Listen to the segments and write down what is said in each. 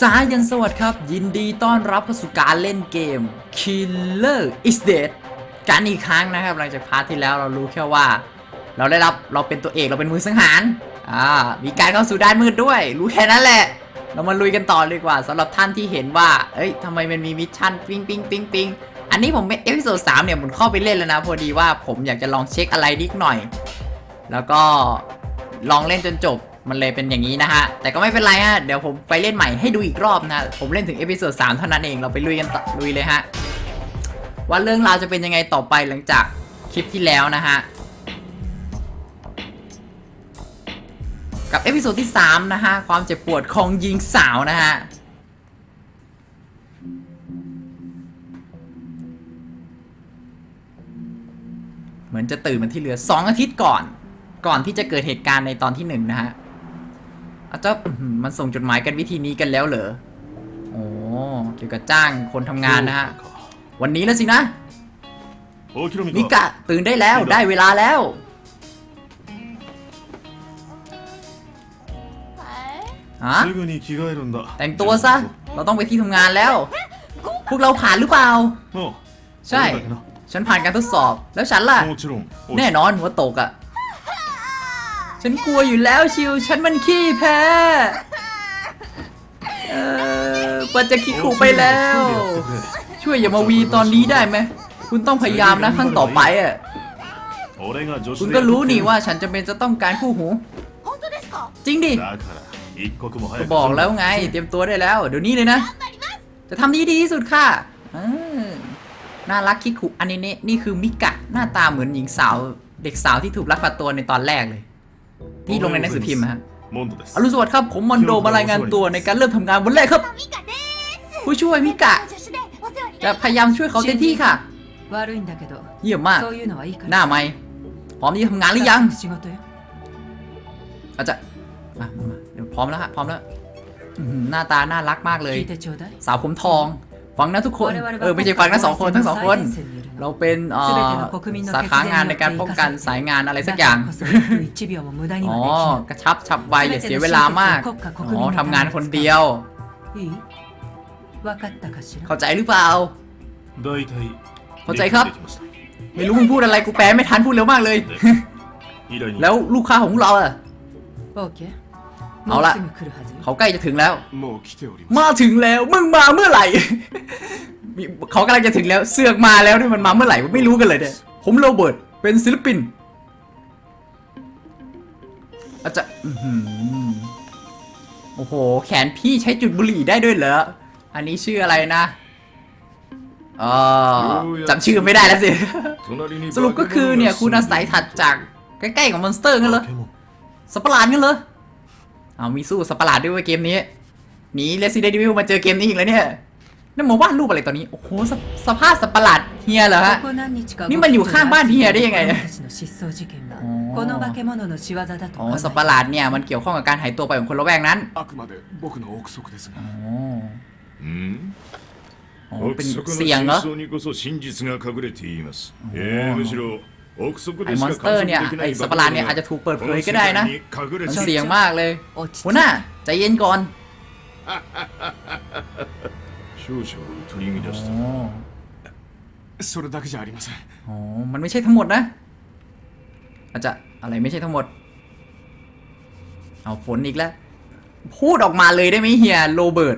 สายันสวัสดีครับ ยินดีต้อนรับเข้าสู่การเล่นเกม Killer is Dead กันอีกครั้งนะครับ หลังจากพาร์ทที่แล้วเรารู้แค่ว่า เราได้รับเราเป็นตัวเอกเราเป็นมือสังหารอ่ามีการเข้าสู่ด้านมืดด้วย รู้แค่นั้นแหละ เรามาลุยกันต่อเลยดีกว่าสำหรับท่านที่เห็นว่าเอ้ยทำไมมันมีมิชชั่นปิ้งปิ้งปิ้งปิ้งอันนี้ผมเป็นเอพิโซดสามเนี่ยผมเข้าไปเล่นแล้วนะ พอดีว่าผมอยากจะลองเช็คอะไรนิดหน่อย แล้วก็ลองเล่นจนจบ มันเลยเป็นอย่างนี้นะฮะ แต่ก็ไม่เป็นไรฮะ เดี๋ยวผมไปเล่นใหม่ให้ดูอีกรอบนะ ผมเล่นถึงเอพิโซดสามเท่านั้นเอง เราไปลุยกันลุยเลยฮะ ว่าเรื่องราวจะเป็นยังไงต่อไปหลังจากคลิปที่แล้วนะฮะ กับเอพิโซดที่3นะฮะ ความเจ็บปวดของหญิงสาวนะฮะเหมือนจะตื่นมันที่เหลือ 2 อาทิตย์ก่อน ก่อนที่จะเกิดเหตุการณ์ในตอนที่1นะฮะ อาจารย์มันส่งจดหมายกันวิธีนี้กันแล้วเหรอโอ้เกี่ยวกับจ้างคนทำงานนะฮะ วันนี้แล้วสินะมิกะตื่นได้แล้วได้เวลาแล้ว ฮะ แต่งตัวซะ เราต้องไปที่ทำงานแล้ว พวกเราผ่านหรือเปล่า ใช่ ฉันผ่านการทดสอบ แล้วฉันล่ะ แน่นอนหัวตกอะ ฉันกลัวอยู่แล้วชิว ฉันมันขี้แพ้ เออปัจจคิคุไปแล้ว ช่วยอย่ามาวีตอนนี้ได้ไหม คุณต้องพยายามนะขั้งต่อไปอะ คุณก็รู้นี่ว่าฉันจะเป็นจะต้องการคู่หู จริงดิ บอกแล้วไง เตรียมตัวได้แล้ว เดี๋ยวนี้เลยนะ จะทำดีดีที่สุดค่ะน่ารักคิกคุอันนี้นี่คือมิกะ หน้าตาเหมือนหญิงสาว เด็กสาวที่ถูกลักพาตัวในตอนแรกเลย นี่ลงในหนังสือพิมพ์ฮะอรุณสวัสดิ์ครับ ผมมอนโดมารายงานตัวในการเริ่มทำงานวันแรกครับ ผู้ช่วยมิกะ จะพยายามช่วยเขาเต็มที่ค่ะ เยี่ยมมาก หน้าไหมพร้อมที่ทำงานหรือยัง อาจจะมาเดี๋ยวพร้อมแล้วฮะพร้อมแล้วหน้าตาน่ารักมากเลย สาวผมทอง ฟังนะทุกคน เออไม่ใช่ฟังนะสองคนทั้งสองคน เราเป็นสาขางานในการป้องกันสายงานอะไรสักอย่างอ๋อกระชับฉับไวอย่าเสียเวลามากอ๋อทำงานคนเดียว เข้าใจหรือเปล่า เข้าใจครับ ไม่รู้มึงพูดอะไรกูแปลไม่ทันพูดเร็วมากเลย แล้วลูกค้าของเราอะเอาละเขาใกล้จะถึงแล้ว มาถึงแล้ว มึงมาเมื่อไหร่ เขากำลังจะถึงแล้วเสือกมาแล้วเนี่ยมันมาเมื่อไหร่ไม่รู้กันเลยเนี่ยผมโรเบิร์ตเป็นศิลปินอาจจะโอ้โห แขนพี่ใช้จุดบุหรี่ได้ด้วยเหรอ อันนี้ชื่ออะไรนะออจำชื่อไม่ได้แล้วสิ สรุปก็คือเนี่ยคุณอาศัยถัดจากใกล้ๆของมอนสเตอร์กันเลยสปาร์ตกันเลยเอามีสู้สปาร์ตด้วยเกมนี้หนีเลสซี่เดนิวมาเจอเกมนี้อีกแล้วเนี่ย นี่นมาวาดรูปอะไรตอนนี้ โอ้โหสสภาพสัปรหลาดเฮียเหรอฮะ นี่มันอยู่ข้างบ้านเฮียได้ยังไงเนี่ยอ๋อสัปรหลาดเนี่ยมันเกี่ยวข้องกับการหายตัวไปของคนละแวกนั้นโอ้เป็นเสียงเหรอไอ้มอนสเตอร์เนี่ย ไอ้สัปรหลาดเนี่ยอาจจะถูกเปิดเผยก็ได้นะ มันเสียงมากเลยหัวหน้าใจเย็นก่อน 少々取り乱 อ๋ した อ それだけじゃありません อ๋อ มันไม่ใช่ทั้งหมดนะ อาจจะอะไรไม่ใช่ทั้งหมด เอาฝนอีกแล้ว พูดออกมาเลยได้ไหมเฮียโรเบิร์ต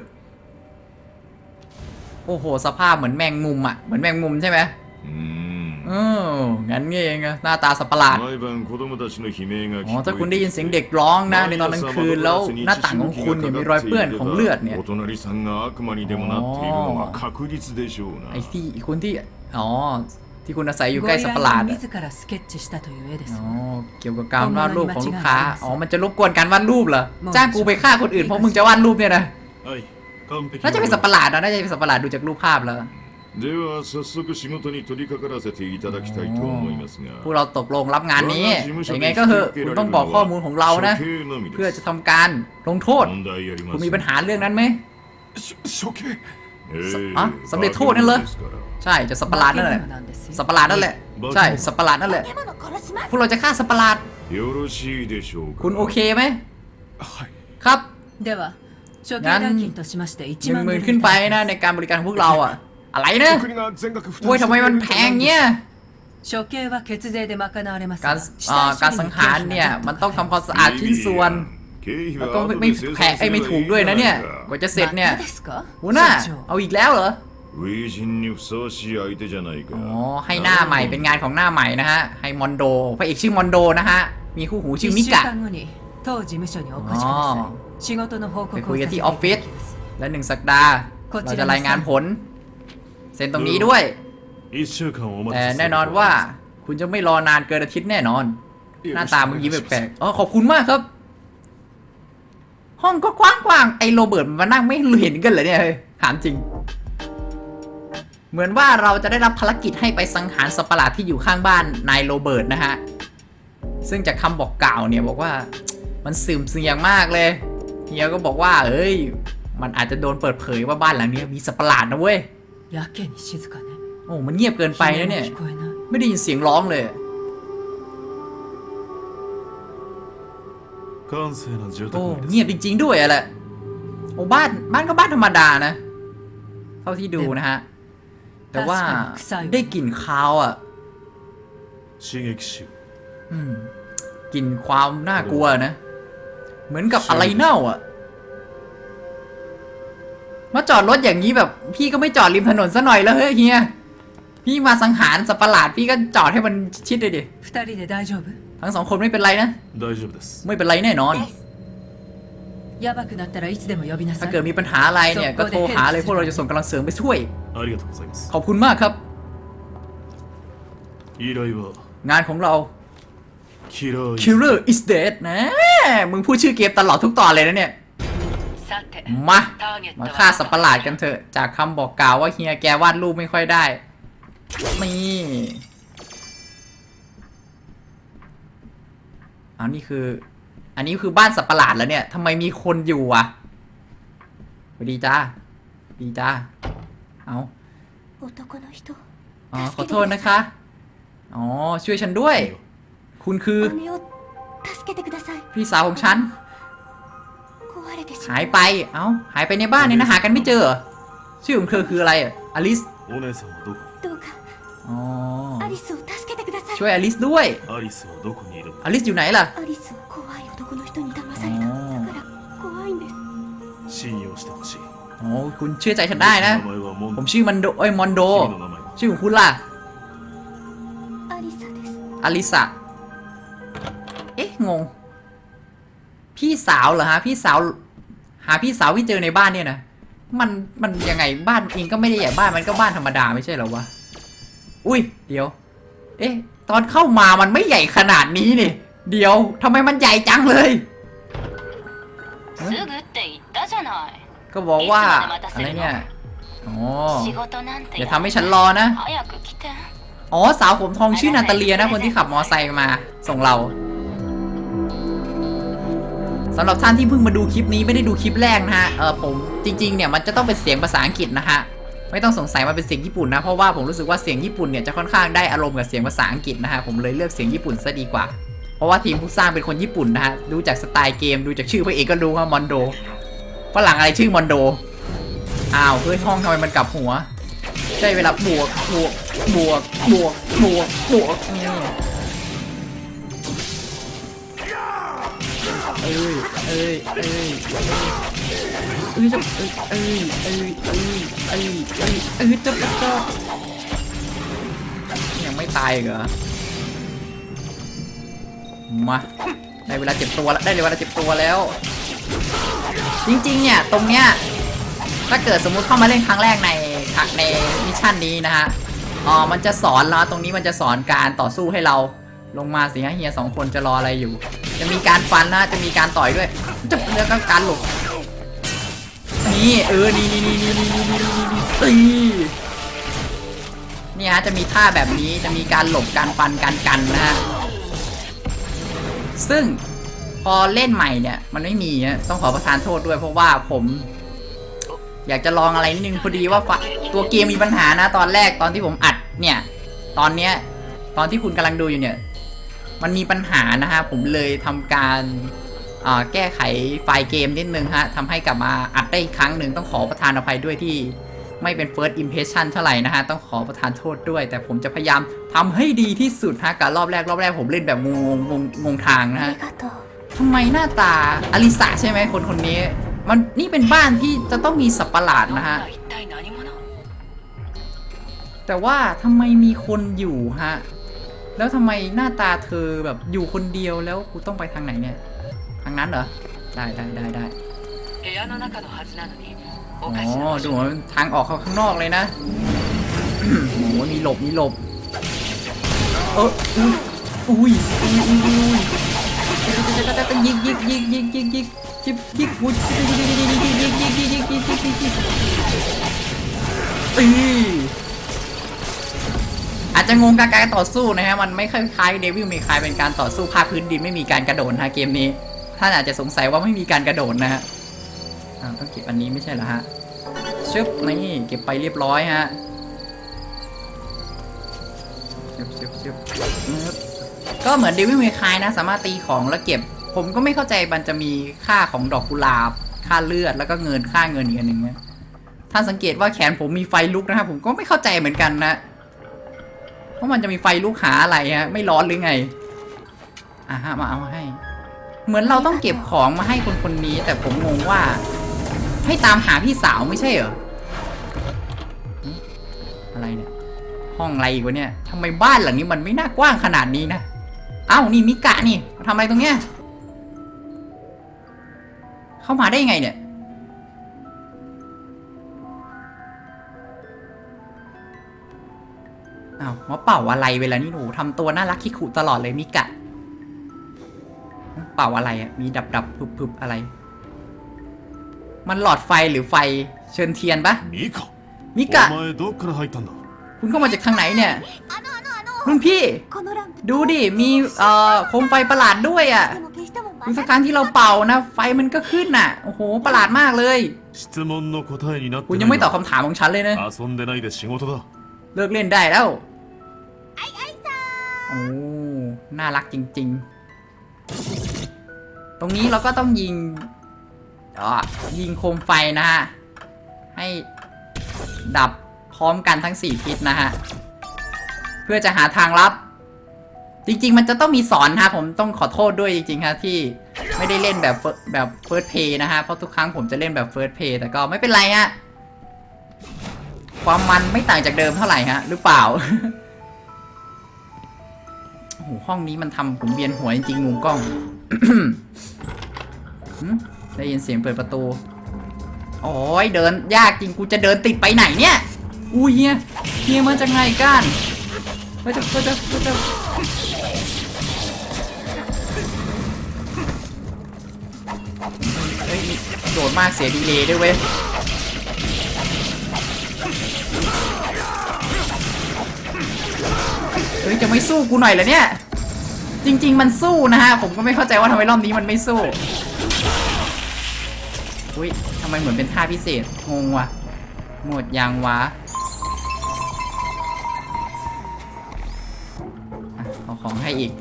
โอ้โห สภาพเหมือนแมงมุมอะเหมือนแมงมุมใช่ไหม うーん อองั้นนี่เองอะหน้าตาสับปะหลาดอ๋อถ้าคุณได้ยินเสียงเด็กร้องนะในตอนกลางคืนแล้วหน้าต่างของคุณเนี่ยมีรอยเปื้อนของเลือดเนี่ยไอ้ที่คนที่อ๋อที่คุณอาศัยอยู่ใกล้สับประหลาดอ๋อเกี่ยวกับการวาดรูปของลูกค้าอ๋อมันจะรบกวนการวาดรูปเหรอจ้างกูไปฆ่าคนอื่นเพราะมึงจะวาดรูปเนี่ยนะน่าจะเป็นสับปะหลาดนะน่าจะเป็นสับปะหลาดดูจากรูปภาพแล้ว では早速仕事に取り掛からせていただきたいと思いますが พวกเราตกลงรับงานนี้แต่ยังไงก็เหอะคุณต้องบอกข้อมูลของเรานะ 処刑のみです เพื่อจะทำการลงโทษ 問題ありま คุณ せん มีปัญหาเรื่องนั้นไหม 処刑えあสำเร็จโทษนั่นเหรอ 化け物ですから ใช่จะสัตว์ประหลาดนั่นแหละ 化け物なんですよ สัตว์ประหลาดนั่นแหละ ใช่ สัตว์ประหลาดนั่นแหละ 化け物殺します พวกเราจะฆ่าสัตว์ประหลาด よろしいでしょうか คุณโอเคไหม はい ครับ では 処刑代金としまして1 หนึ่ง 万 ห ド มื่ ル นขึ้นไปนะในการบริการของพวกเราอะ อะไรนะ 国が全額負 โอ้ยทำไมมันแพงเนี่ย 処刑は血税で賄われます การ が อ่าการสังหารเนี่ย มันต้องทำความสะอาดชิ้นส่วน 経費 แล้ว は ก็ 後 ไม่ で ไม่ 精 แพ 算 ง す ไอ้ย れば ไม่ いい ถูกด้วยนะเนี่ย กว่าจะเสร็จเนี่ย またですか หัวหน้า 社 เอา 長 อีกแล้วเหรอ 初陣にふさわしい相手じゃないか อ๋อ ให้หน้าใหม่เป็นงานของหน้าใหม่นะฮะ ให้มอนโด พระเอกชื่อมอนโดนะฮะ มีคู่หูชื่อมิ 1週 กะ 間後に当事務所にお越しください仕事の報告 ไป を คุย さ กัน せて ที่ い ออฟ た ฟิศ だきます และหนึ่งสัปดาห์ เราจะรายงานผล เซ็นตรงนี้ด้วยแต่แน่นอนว่าคุณจะไม่รอนานเกินอาทิตย์แน่นอน หน้าตามึงยิ้มแปลกๆอ๋อขอบคุณมากครับ ห้องก็กว้างๆไอโรเบิร์ตมานั่งไม่เห็นกันเลยเนี่ยถามจริง เหมือนว่าเราจะได้รับภารกิจให้ไปสังหารสัปหลาดที่อยู่ข้างบ้านนายโรเบิร์ตนะฮะซึ่งจากคำบอกกล่าวเนี่ยบอกว่ามันซึมเสียงมากเลยเฮียก็บอกว่า เอ้ย มันอาจจะโดนเปิดเผยว่าบ้านหลังนี้มีสัปหลาดนะเว้ย やけに静かね โอ้ มันเงียบเกินไปนะเนี่ย 聞こえない ไม่ได้ยินเสียงร้องเลย 閑静な住 โอ้ 宅街です เงียบจริงๆด้วยอะแหละ โอ้บ้านบ้านก็บ้านธรรมดานะ เท่าที่ดูนะฮะ แต่ว่าได้กลิ่นคาวอ่ะ 刺激臭 อืมกลิ่นความน่ากลัวนะ เหมือนกับอะไรเน่าอ่ะ มาจอดรถอย่างนี้แบบ พี่ก็ไม่จอดริมถนนซะหน่อยแล้วเฮียพี่มาสังหารสัปหลาดพี่ก็จอดให้มันชิดเลยดิทั้งสองคนไม่เป็นไรนะไม่เป็นไรแน่นอนถ้าเกิดมีปัญหาอะไรเนี่ยก็โทรหาเลยพวกเราจะส่งกำลังเสริมไปช่วย ขอบคุณมากครับ งานของเรา Killer อิสเดตนะ มึงพูดชื่อเกมตลอดทุกตอนเลยนะเนี่ย มา มาฆ่าสัปหลาดกันเถอะ จากคำบอกกล่าวว่าเฮียแกวาดรูปไม่ค่อยได้ นี่อันนี้คือ อันนี้คือบ้านสัปหลาดแล้วเนี่ยทำไมมีคนอยู่อะสวัดีจ้าดีจ้าเอาอ๋อขอโทษนะคะ อ๋อ ช่วยฉันด้วย คุณคือ พี่สาวของฉัน れてしま หายว ไป เอ้า หายไปในบ้านเนี่ยนะหากันไม่เจอเหรอชื่อของเธอคืออะไรอ่ะอลิส お姉さんはどこどうか อ๋อ アリスを助けてください ช่วยอลิสด้วย アリスはどこにいるん อลิสอยู่ไหนล่ะ アリスは怖い男の人に騙されたあーだから怖いんですだ信用してほしい โอ้คุณเชื่อใจฉันได้นะ 名前はモン ผม ド ชื่อมันโดเอ้ยมอนโด 君の名前は ชื่อของคุณล่ะ アリサです อลิสะเอ๊ะ งง พี่สาวเหรอฮะ พี่สาว หาพี่สาวที่เจอในบ้านเนี่ยนะมันมันยังไงบ้านเองก็ไม่ได้ใหญ่บ้านมันก็บ้านธรรมดาไม่ใช่หรอวะอุ้ยเดี๋ยว เอ๊ะ ตอนเข้ามามันไม่ใหญ่ขนาดนี้นี่เดี๋ยวทำไมมันใหญ่จังเลยก็บอกว่าอะไรเนี่ยอ๋ออย่าทำให้ฉันรอนะอ๋อสาวผมทองชื่อนาตาเลียนะคนที่ขับมอไซค์มาส่งเรา สำหรับท่านที่เพิ่งมาดูคลิปนี้ไม่ได้ดูคลิปแรกนะฮะเออผมจริงๆเนี่ยมันจะต้องเป็นเสียงภาษาอังกฤษนะฮะไม่ต้องสงสัยมันเป็นเสียงญี่ปุ่นนะเพราะว่าผมรู้สึกว่าเสียงญี่ปุ่นเนี่ยจะค่อนข้างได้อารมณ์กับเสียงภาษาอังกฤษนะฮะผมเลยเลือกเสียงญี่ปุ่นซะดีกว่า เพราะว่าทีมผู้สร้างเป็นคนญี่ปุ่นนะฮะดูจากสไตล์เกมดูจากชื่อพระเอกก็รู้ว่ามอนโดฝรั่งอะไรชื่อมอนโดอ้าวเฮ้ยห้องทำไมมันกลับหัวใช่เวลาบวกบวกบวกบวกบวกบวก เอ้ยเอ้ยเอ้ยเอ้ยจะเอ้ยเอ้ยเอ้ยเอ้ยเอ้ยเอ้ยจะจะยังไม่ตายอีกเหรอมาได้เวลาเจ็บตัวแล้วได้เวลาเจ็บตัวแล้ว จริงๆเนี่ยตรงเนี้ยถ้าเกิดสมมุติเข้ามาเล่นครั้งแรกในในมิชชั่นนี้นะฮะอ๋อมันจะสอนแล้วตรงนี้มันจะสอนการต่อสู้ให้เราลงมาสิฮะเฮียสองคนจะรออะไรอยู่ จะมีการฟันนะจะมีการต่อยด้วยจะแล้วก็การหลบนี่เออนี่นี่นี่นี่นี่นี่นี่นี่นี่ตีนี่ฮะจะมีท่าแบบนี้จะมีการหลบการฟันการกันนะฮะซึ่งพอเล่นใหม่เนี่ย มันไม่มีนะต้องขอประทานโทษด้วยเพราะว่าผม อยากจะลองอะไรนิดนึงพอดีว่าตัวเกมมีปัญหานะ ตอนแรกตอนที่ผมอัดเนี่ย ตอนเนี้ย ตอนที่คุณกำลังดูอยู่เนี่ย มันมีปัญหานะฮะผมเลยทำการแก้ไขไฟล์เกมนิดนึงฮะทำให้กลับมาอัดได้อีกครั้งหนึ่งต้องขอประทานอภัยด้วยที่ไม่เป็น first impression เท่าไหร่นะฮะ ต้องขอประทานโทษด้วย แต่ผมจะพยายามทำให้ดีที่สุดฮะกับรอบแรกรอบแรกผมเล่นแบบงงงงงทางนะฮะทำไมหน้าตาอลิสาใช่ไหมคนคนนี้ มันนี่เป็นบ้านที่จะต้องมีสับปะหลาดนะฮะ แต่ว่าทำไมมีคนอยู่ฮะ แล้วทำไมหน้าตาเธอแบบอยู่คนเดียวแล้วกูต้องไปทางไหนเนี่ย ทางนั้นเหรอ ได้ได้ได้ได้โอ้ดูทางออกเขาข้างนอกเลยนะ โอ้โหมีหลบมีหลบ เอออุ้ยอุ้ยอุ้ยอุ้ยยิกยิกยิกยิกยิกยิกยิกยิกวุ้ยยิกยิกยิกยิกยิกยิกยิกยิกยิกยิกยิก อาจจะงงกับการต่อสู้นะฮะมันไม่คล้ายเดวิลเมคายเป็นการต่อสู้ภาคพื้นดินไม่มีการกระโดดฮะเกมนี้ท่านอาจจะสงสัยว่าไม่มีการกระโดดนะฮะต้องเก็บอันนี้ไม่ใช่เหรอฮะชึบนี่เก็บไปเรียบร้อยฮะชึบชึบชึบก็เหมือนเดวิลเมคายนะ สามารถตีของแล้วเก็บ ผมก็ไม่เข้าใจมันจะมีค่าของดอกกุหลาบ ค่าเลือดแล้วก็เงินค่าเงินอีกอันหนึ่งนะท่านสังเกตว่าแขนผมมีไฟลุกนะครับผมก็ไม่เข้าใจเหมือนกันนะ ว่ามันจะมีไฟลุกหาอะไรฮะไม่ร้อนหรือไงอะฮะมาเอาให้ เหมือนเราต้องเก็บของมาให้คนคนนี้ แต่ผมงงว่า ให้ตามหาพี่สาวไม่ใช่เหรออะไรเนี่ยห้องอะไรอีกวะเนี่ยทำไมบ้านหลังนี้มันไม่น่ากว้างขนาดนี้นะเอ้านี่มิกะนี่ทำอะไรตรงเนี้ยเข้ามาได้ยังไงเนี่ย ว่าเป่าอะไรเวลานี่หนูทำตัวน่ารักขี้ขู่ตลอดเลยมิกะ เป่าอะไรอะมีดับดับพึบพึบอะไร มันหลอดไฟหรือไฟเชิญเทียนปะมิกะมิกะคุณเข้ามาจากทางไหนเนี่ยรุ่นพี่ ดูดิ มีเอ่อโคมไฟประหลาดด้วยอะทุสักครั้งที่เราเป่านะ ไฟมันก็ขึ้นน่ะ โอ้โห ประหลาดมากเลย คุณยังไม่ตอบคำถามของฉันเลยนะเลิกเล่นได้แล้ว โอ้น่ารักจริง ๆ ตรงนี้เราก็ต้องยิงอ่ายิงโคมไฟนะฮะ ให้ดับพร้อมกันทั้ง 4 ทิศนะฮะ เพื่อจะหาทางลับ จริง ๆ มันจะต้องมีสอนฮะ ผมต้องขอโทษด้วยจริงๆครับที่ไม่ได้เล่นแบบแบบ first play นะฮะ เพราะทุกครั้งผมจะเล่นแบบ first play แต่ก็ไม่เป็นไรฮะ ความมันไม่ต่างจากเดิมเท่าไหร่ฮะ หรือเปล่า หห้องนี้มันทำผมเวียนหัวจริงมุมกล้องได้ยินเสียงเปิดประตู โอ้ยเดินยากจริงกูจะเดินติดไปไหนเนี่ย อุ้ยเฮียเฮียมาจากไหนกันก็จะก็จะก็จะเฮ้ยมีโดดมากเสียดีเลยด้วยเว้ย ฮ้ยจะไม่สู้กูหน่อยเหรอเนี่ย จริง ๆ มันสู้นะฮะ ผมก็ไม่เข้าใจว่าทำไมรอบนี้มันไม่สู้ อุ้ยทำไมเหมือนเป็นท่าพิเศษ งงว่ะหมดยังวะอะเอาของให้อีก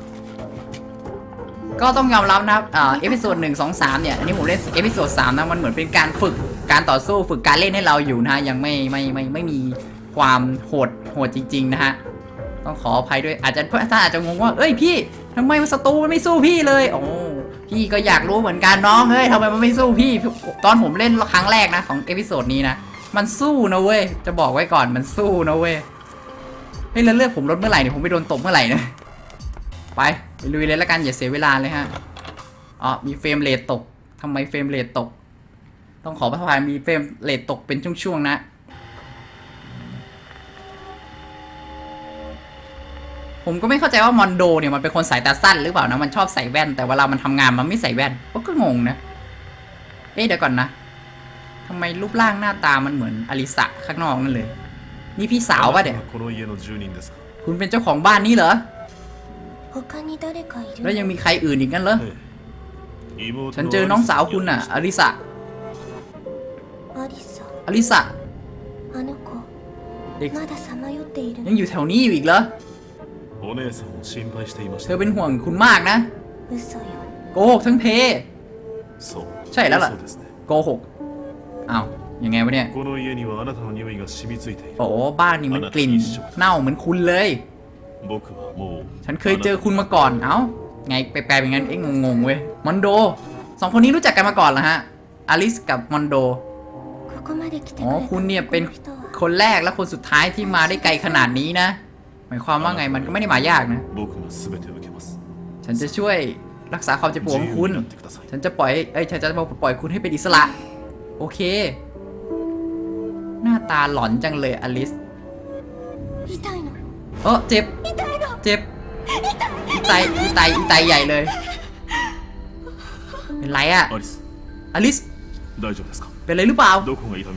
ก็ต้องยอมรับนะครับเอพิโซดหนึ่งสองสามเนี่ย อันนี้ผมเล่นเอพิโซดสามนะ มันเหมือนเป็นการฝึกการต่อสู้ฝึกการเล่นให้เราอยู่นะฮะยังไม่ไม่ไม่ไม่มีความโหดโหดจริง ๆ นะฮะ ต้องขออภัยด้วยอาจจะท่านอาจจะงงว่าเอ้ยพี่ทำไมมันศัตรูมันไม่สู้พี่เลยโอ้พี่ก็อยากรู้เหมือนกันน้องเฮ้ยทำไมมันไม่สู้พี่ ตอนผมเล่นครั้งแรกนะของเอพิโซดนี้นะมันสู้นะเว้ยจะบอกไว้ก่อนมันสู้นะเว้ยเฮ้ยแล้วเลือดผมลดเมื่อไหร่เนี่ยผมไปโดนตบเมื่อไหร่นะไปไปลุยเลยละกันอย่าเสียเวลาเลยฮะอ๋อมีเฟรมเรทตกทำไมเฟรมเรทตก ต้องขอพระทายมีเฟรมเรทตกเป็นช่วงๆนะ ผมก็ไม่เข้าใจว่ามอนโดเนี่ยมันเป็นคนสายตาสั้นหรือเปล่านะมันชอบใส่แว่น แต่เวลามันทำงานมันไม่ใส่แว่นก็งงนะเอ๊ะเดี๋ยวก่อนนะ ทำไมรูปร่างหน้าตามันเหมือนอลิสะข้างนอกนั่นเลย นี่พี่สาวปะเดี๋ยคุณเป็นเจ้าของบ้านนี่เหรอแล้วยังมีใครอื่นอีกงั้นเหรอฉันเจอน้องสาวคุณน่ะอลิสะอลิสะเด็กยังอยู่แถวนี้อยู่อีกเหรอ お姉さんを心配していまし เธ た อเป็นห่วงคุณมากนะ 嘘よ โกหกทั้งเพ そう ใช่แล้วล่ะ そうですね โกหกอ้าวยังไงวะเนี่ย この家にはあなたの匂いが染みついている โอ้บ้านนี้มันกลิ่นเน่าเหมือนคุณเลย 僕はもう ฉันเคยเจอคุณมาก่อน เอ้า ไงไปแปลเป็นงั้นเอ๊ะงงๆเว้ย มอนโด สองคนนี้รู้จักกันมาก่อนเหรอฮะ อลิสกับมอนโด ここまで来てく อ๋อ れた คุณเนี่ยเป็น この人は คนแรกและคนสุดท้ายที่มาได้ไกลขนาดนี้นะ หมายความว่าไงมันก็ไม่ได้หมายยากนะ ฉันจะช่วยรักษาความเจ็บปวดของคุณ ฉันจะปล่อยเอ้ฉันจะปล่อยคุณให้เป็นอิสระ โอเค หน้าตาหลอนจังเลยอลิสเออเจ็บ เจ็บอีไตอีไตอีไตใหญ่เลย เป็นไรอะอลิส เป็นไรหรือเปล่า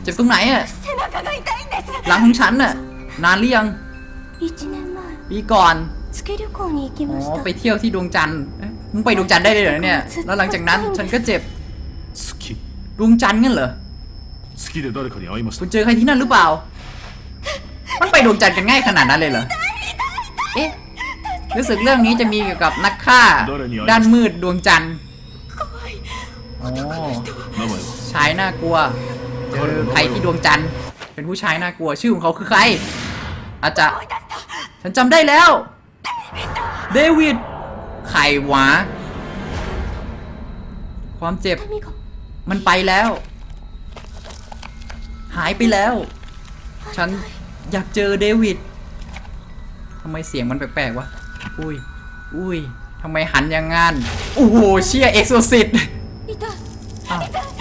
เจ็บตรงไหนอะหลังของฉันน่ะ นานหรือยัง ปีก่อน 月旅行に行き อ๋ まし อ た ไปเที่ยวที่ดวงจันทร์เอ๊ะมึงไปดวงจันทร์ได้เลยเหรอเนี่ย แล้วหลังจากนั้นฉันก็เจ็บ 月 ดวงจันทร์งั้นเหรอ 月で誰かに会いまし คุ た ณเจอใครที่นั่นหรือเปล่า มันไปดวงจันทร์กันง่ายขนาดนั้นเลยเหรอ เอ๊ะ รู้สึกเรื่องนี้จะมีเกี่ยวกับนักฆ่า ด้านมืดดวงจันทร์อ๋อ 名前は ชายน่ากลัว เจอใครที่ดวงจันทร์ เป็นผู้ชายน่ากลัว ชื่อของเขาคือใคร อาจจะ ฉันจำได้แล้ว เดวิดไขวะ ความเจ็บ มันไปแล้ว หายไปแล้ว ฉันอยากเจอเดวิดทำไมเสียงมันแปลกๆวะ อุ้ย อุ้ยทำไมหันอย่างงันโอ้โหเชี่ยเอ็กซ์โซซิต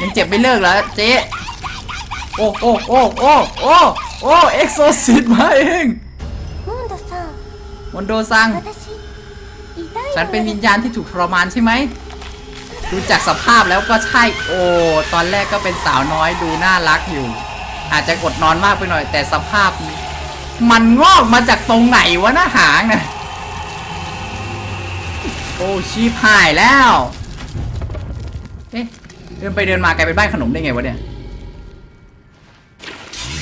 ยังเจ็บไม่เลิกเหรอเจ๊ โอ้โอ้โอ้โอ้โอ้โอ้เอ็กซ์โซซิตมาเอง มอนโดซัง ฉันเป็นวิญญาณที่ถูกทรมานใช่ไหม ดูจากสภาพแล้วก็ใช่ โอ้ ตอนแรกก็เป็นสาวน้อยดูน่ารักอยู่ อาจจะกดนอนมากไปหน่อย แต่สภาพ มันงอกมาจากตรงไหนวะหน้าหางนะโอ้ชีพหายแล้ว เอ๊ะเดินไปเดินมากลายเป็นบ้านขนมได้ไงวะเนี่ย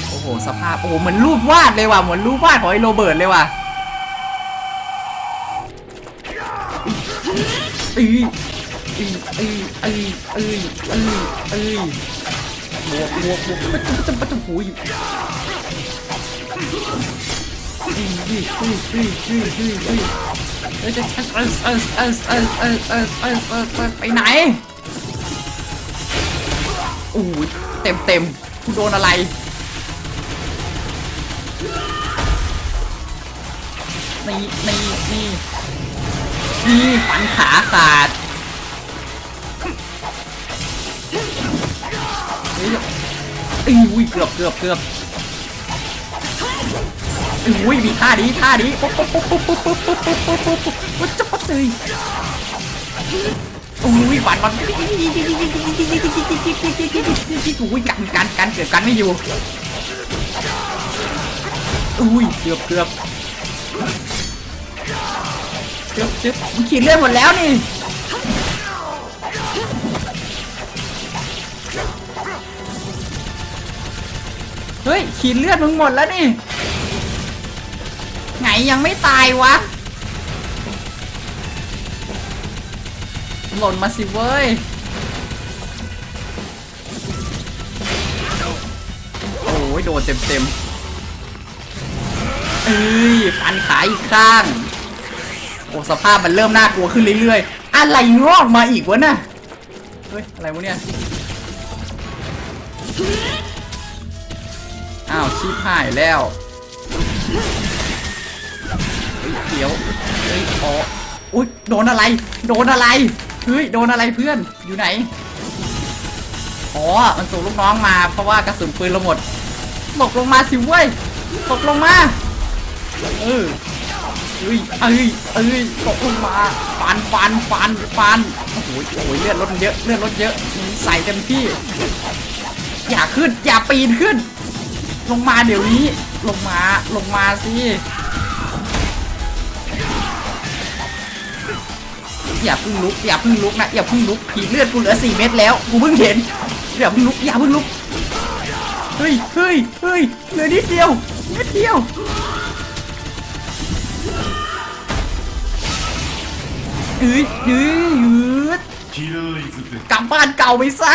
โอ้โหสภาพ โอ้เหมือนรูปวาดเลยว่ะ เหมือนรูปวาดของไอโรเบิร์ตเลยว่ะ เอ้ยเอ้ยเอ้ยเอ้ยเอ้ยเอ้ยเอ้ยบวกบวกบวกประจุประจุประจุหูยเอ้ยเอ้ยเอ้ยเอ้ยเอ้ยเอ้ยเอ้ยเอ้ยเอ้ยเอ้ยเอ้ยเอ้ยเอ้ยเอ้ยเอ้ยเอ้ยเอ้ยไปไหนโอ้ยเต็มเต็มกูโดนอะไรนี่นี่นี่ นี่ฟันขาขาดเฮ้ยเอุ้ยเกือบเกือบเกือบอุ้ยมีท่าดีท่าดีปุ๊บปุ๊บปุ๊บปุ๊บปุ๊บปุ๊บปุ๊บปุ๊บปุ๊บปุ๊บปุ๊บจะปั๊บเลยอุ้ยฟันมันอุ้ยกันกันกันเกือบกันไม่อยู่อุ้ยเกือบเกือบ จึ๊บจึ๊บมันขีดเลือดหมดแล้วนี่เฮ้ยขีดเลือดมึงหมดแล้วนี่ไงยังไม่ตายวะหล่นมาสิเว้ยโอ้ยโดนเต็มเต็มเอ้ยฟันขาอีกข้าง โอ้สภาพมันเริ่มน่ากลัวขึ้นเรื่อยๆ อะไรงอกมาอีกวะน่ะ เฮ้ย อะไรวะเนี่ย อ้าวชีพหายแล้วเฮ้ยเดี๋ยวเฮ้ยอ๋ออุ๊ยโดนอะไร โดนอะไร เฮ้ย โดนอะไรเพื่อน อยู่ไหน อ๋อ มันส่งลูกน้องมา เพราะว่ากระสุนปืนเราหมดตกลงมาสิเว้ยตกลงมา เออ เอ้ยเอ้ยเอ้ยตกลงมาฟันฟันฟันฟันโอ้โหโอ้โหเลือดลดเยอะเลือดลดเยอะใส่เต็มที่ อย่าขึ้นอย่าปีนขึ้น ลงมาเดี๋ยวนี้ ลงมาลงมาสิอย่าเพิ่งลุกอย่าเพิ่งลุกนะอย่าเพิ่งลุกผีเลือดกูเหลือสี่เม็ดแล้วกูเพิ่งเห็นอย่าเพิ่งลุกอย่าเพิ่งลุกเฮ้ยเฮ้ยเฮ้ยเหลือนิดเดียวนิดเดียว ยืดยืดยืดกลับบ้านเก่าไปซะ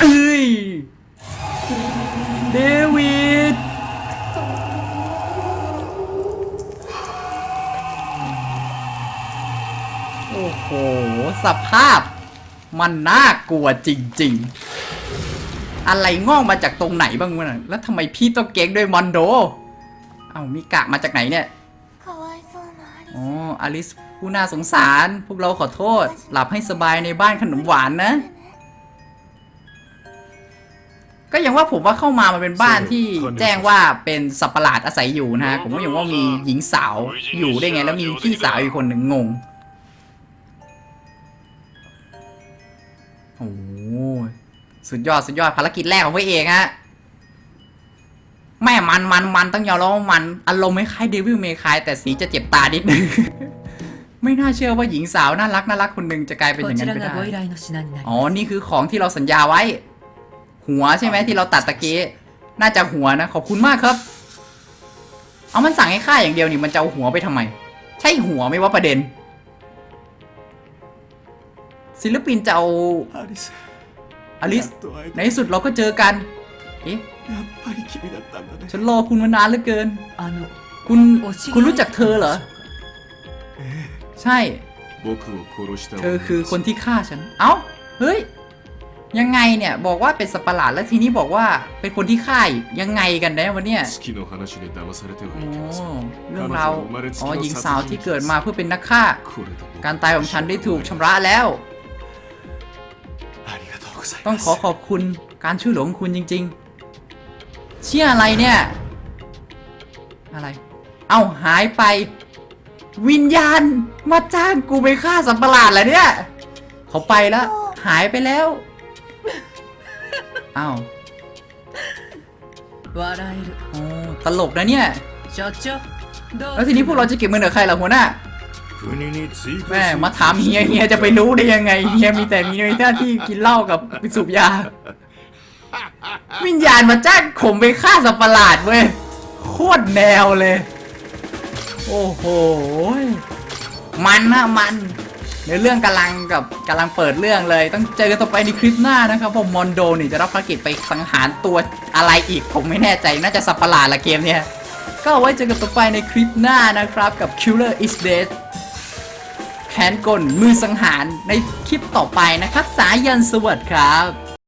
เอ้ยเดวิดโอ้โห สภาพ มันน่ากลัวจริง ๆ อะไรงอกมาจากตรงไหนบ้างวะน่ะแล้วทำไมพี่ต้องเก๊กด้วยมอนโด เอามีกะมาจากไหนเนี่ย อ๋อ อลิส ผู้น่าสงสาร พวกเราขอโทษ หลับให้สบายในบ้านขนมหวานนะ ก็ยังว่าผมว่าเข้ามามันเป็นบ้านที่แจ้งว่าเป็นสัตว์ประหลาดอาศัยอยู่นะฮะ ผมก็ยังว่ามีหญิงสาวอยู่ได้ไง แล้วมีพี่สาวอีกคนหนึ่งงง โอ้โหสุดยอดสุดยอดภารกิจแรกของพระเอกฮะแม่มันมันมันต้องยอมรับว่ามัน อารมณ์ไม่คล้ายเดวิลเมคายแต่สีจะเจ็บตานิดนึง ไม่น่าเชื่อว่าหญิงสาวน่ารักน่ารักคนหนึ่งจะกลายเป็นอย่างนั้นไปได้อ๋อ นี่คือของที่เราสัญญาไว้ หัวใช่ไหมที่เราตัดตะกี้ น่าจะหัวนะ ขอบคุณมากครับ เอามันสั่งให้ข้าอย่างเดียวนี่มันจะเอาหัวไปทำไม ใช่หัวไม่ว่าประเด็น ศิลปินจะเอาอลิส ในที่สุดเราก็เจอกัน เอ๊ะฉันรอคุณมานานเหลือเกิน คุณ คุณรู้จักเธอเหรอ ใช่ เธอคือคนที่ฆ่าฉัน เอ้า เฮ้ย ยังไงเนี่ย บอกว่าเป็นสัปหลาดแล้วทีนี้บอกว่าเป็นคนที่ฆ่าอียังไงกันได้วะเนี่ยโอ้เรื่องราวอ๋อหญิงสาวที่เกิดมาเพื่อเป็นนักฆ่า การตายของฉันได้ถูกชำระแล้ว ต้องขอขอบคุณการช่วยเหลือของคุณจริง ๆ เชื่ออะไรเนี่ย อะไร เอ้าหายไป วิญญาณมาจ้างกูไปฆ่าสัตว์ประหลาดเหรอเนี่ย เขาไปแล้ว หายไปแล้ว เอ้า 笑える โอ้ตลกนะเนี่ย 所長どう แล้วทีนี้พวกเราจะเก็บเงินกับใครล่ะหัวหน้า 国に追加 แม่มาถามเฮียเฮียจะไปรู้ได้ยังไงเฮียมีแต่มีหน้าที่กินเหล้ากับไปสูบยา วิญญาณมาจ้างผมไปฆ่าสัตว์ประหลาดเว้ยโคตรแนวเลย โอ้โห มันนะมันในเรื่องกำลังกับกำลังเปิดเรื่องเลย ต้องเจอกันต่อไปในคลิปหน้านะครับผมมอนโดนี่จะรับภารกิจไปสังหารตัวอะไรอีก ผมไม่แน่ใจน่าจะสัตว์ประหลาดละเกมเนี่ยก็ไว้เจอกันต่อไปในคลิปหน้านะครับกับ Killer is Dead แขนกลมือสังหารในคลิปต่อไปนะครับ สายันสวัสดิ์ครับ